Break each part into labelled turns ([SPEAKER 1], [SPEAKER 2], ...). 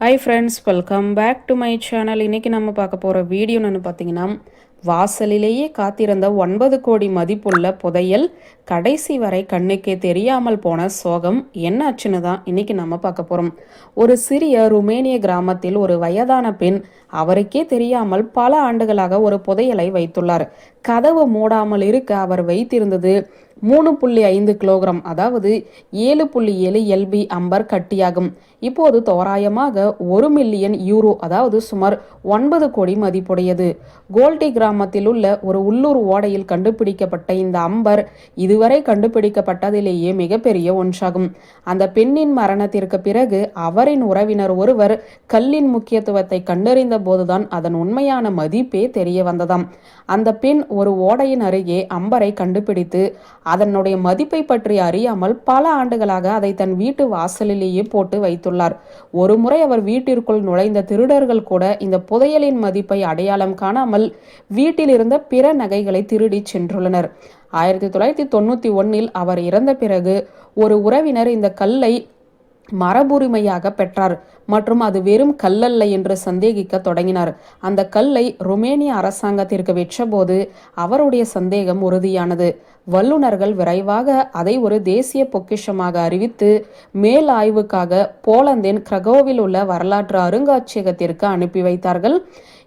[SPEAKER 1] Hi friends welcome back to my channel இன்றைக்கி நம்ம பார்க்க போகிற வீடியோன்னு பார்த்தீங்கன்னா வாசலிலேயே காத்திருந்த ஒன்பது கோடி மதிப்புள்ள புதையல் கடைசி வரை கண்ணுக்கே தெரியாமல் போன சோகம் என்னாச்சுன்னு தான் இன்றைக்கி நம்ம பார்க்க போகிறோம் ஒரு சிறிய ருமேனிய கிராமத்தில் ஒரு வயதான பெண் அவருக்கே தெரியாமல் பல ஆண்டுகளாக ஒரு புதையலை வைத்துள்ளார். கதவு மூடாமல் இருக்க அவர் வைத்திருந்தது மூணு புள்ளி ஐந்து கிலோகிராம் அதாவது ஏழு புள்ளி ஏழு எல்பி அம்பர் கட்டியாகும். இப்போது தோராயமாக ஒரு மில்லியன் யூரோ அதாவது சுமார் ஒன்பது கோடி மதிப்புடையது. கோல்டி கிராமத்தில் உள்ள ஒரு உள்ளூர் ஓடையில் கண்டுபிடிக்கப்பட்ட இந்த அம்பர் இதுவரை கண்டுபிடிக்கப்பட்டதிலேயே மிகப்பெரிய ஒன்றாகும். அந்த பெண்ணின் மரணத்திற்கு பிறகு அவரின் உறவினர் ஒருவர் கல்லின் முக்கியத்துவத்தை கண்டறிந்த போதுதான் அதன் உண்மையான மதிப்பே தெரிய வந்ததாம். அந்த பெண் ஒரு ஓடையின் அருகே அம்பரை கண்டுபிடித்து அதனுடைய மதிப்பை பற்றி அறியாமல் பல ஆண்டுகளாக அதை தன் வீட்டு வாசலிலேயே போட்டு வைத்துள்ளார். ஒரு முறை அவர் வீட்டிற்குள் நுழைந்த திருடர்கள் கூட இந்த புதையலின் மதிப்பை அடையாளம் காணாமல் வீட்டில் இருந்த பிற நகைகளை திருடி சென்றுள்ளனர். ஆயிரத்தி தொள்ளாயிரத்தி தொண்ணூத்தி ஒன்னில் அவர் இறந்த பிறகு ஒரு உறவினர் இந்த கல்லை மரபுரிமையாக பெற்றார். மற்றும் அது வெறும் கல்லல்ல என்று சந்தேகிக்க தொடங்கினார். அந்த கல்லை ருமேனிய அரசாங்கத்திற்கு விற்றபோது அவருடைய சந்தேகம் உறுதியானது. வல்லுநர்கள் விரைவாக அதை ஒரு தேசிய பொக்கிஷமாக அறிவித்து மேல் ஆய்வுக்காக போலந்தின் கிரகோவில் உள்ள வரலாற்று அருங்காட்சியகத்திற்கு அனுப்பி வைத்தார்கள்.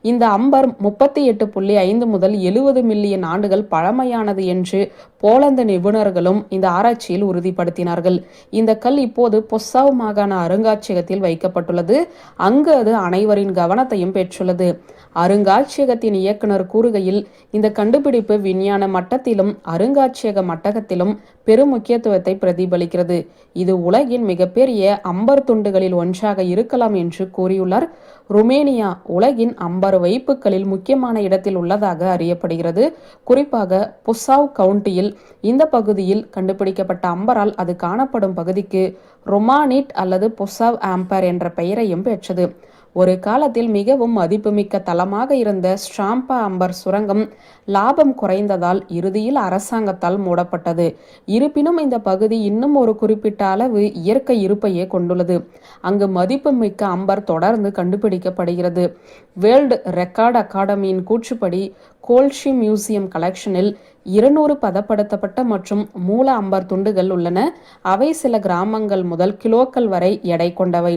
[SPEAKER 1] இந்த அம்பர் முப்பத்தி எட்டு புள்ளி ஐந்து முதல் எழுபது மில்லியன் ஆண்டுகள் பழமையானது என்று போலந்து நிபுணர்களும் இந்த ஆராய்ச்சியில் உறுதிப்படுத்தினார்கள். இந்த கல் இப்போது பொஸ்ஸாவ் மாகாண அருங்காட்சியகத்தில் வைக்கப்பட்டுள்ளது அங்கு அது அனைவரின் கவனத்தையும் பெற்றுள்ளது. அருங்காட்சியகத்தின் இயக்குனர் கூறுகையில் இந்த கண்டுபிடிப்பு விஞ்ஞான மட்டத்திலும் அருங்காட்சியக மட்டகத்திலும் பெரும் முக்கியத்துவத்தை பிரதிபலிக்கிறது. இது உலகின் மிகப்பெரிய அம்பர் துண்டுகளில் ஒன்றாக இருக்கலாம் என்று கூறியுள்ளார். ருமேனியா உலகின் அம்பர் வைப்புகளில் முக்கியமான இடத்தில் உள்ளதாக அறியப்படுகிறது. குறிப்பாக புசாவ் கவுண்டியில் இந்த பகுதியில் கண்டுபிடிக்கப்பட்ட அம்பரால் அது காணப்படும் பகுதிக்கு ரொமானிட் அல்லது புசாவ் ஆம்பர் என்ற பெயரையும் பெற்றது. ஒரு காலத்தில் மிகவும் மதிப்புமிக்க தளமாக இருந்த ஸ்ட்ராம்பா அம்பர் சுரங்கம் லாபம் குறைந்ததால் இறுதியில் அரசாங்கத்தால் மூடப்பட்டது. இருப்பினும் இந்த பகுதி இன்னும் ஒரு குறிப்பிட்ட அளவு இயற்கை இருப்பையே கொண்டுள்ளது. அங்கு மதிப்புமிக்க அம்பர் தொடர்ந்து கண்டுபிடிக்கப்படுகிறது. வேர்ல்டு ரெக்கார்ட் அகாடமியின் கூற்றுப்படி கோல்ஷி மியூசியம் கலெக்ஷனில் இருநூறு பதப்படுத்தப்பட்ட மற்றும் மூல அம்பர் துண்டுகள் உள்ளன. அவை சில கிராமங்கள் முதல் கிலோக்கள் வரை எடை கொண்டவை.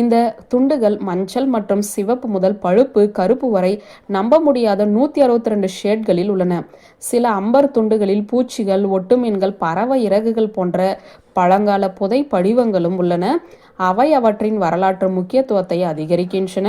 [SPEAKER 1] இந்த துண்டுகள் மஞ்சள் மற்றும் சிவப்பு முதல் பழுப்பு கருப்பு வரை நம்ப முடியாத நூற்றி அறுபத்தி ரெண்டு ஷேட்களில் உள்ளன. சில அம்பர் துண்டுகளில் பூச்சிகள் ஒட்டுமீன்கள் பறவை இறகுகள் போன்ற பழங்கால புதை படிவங்களும் உள்ளன. அவை அவற்றின் வரலாற்று முக்கியத்துவத்தை அதிகரிக்கின்றன.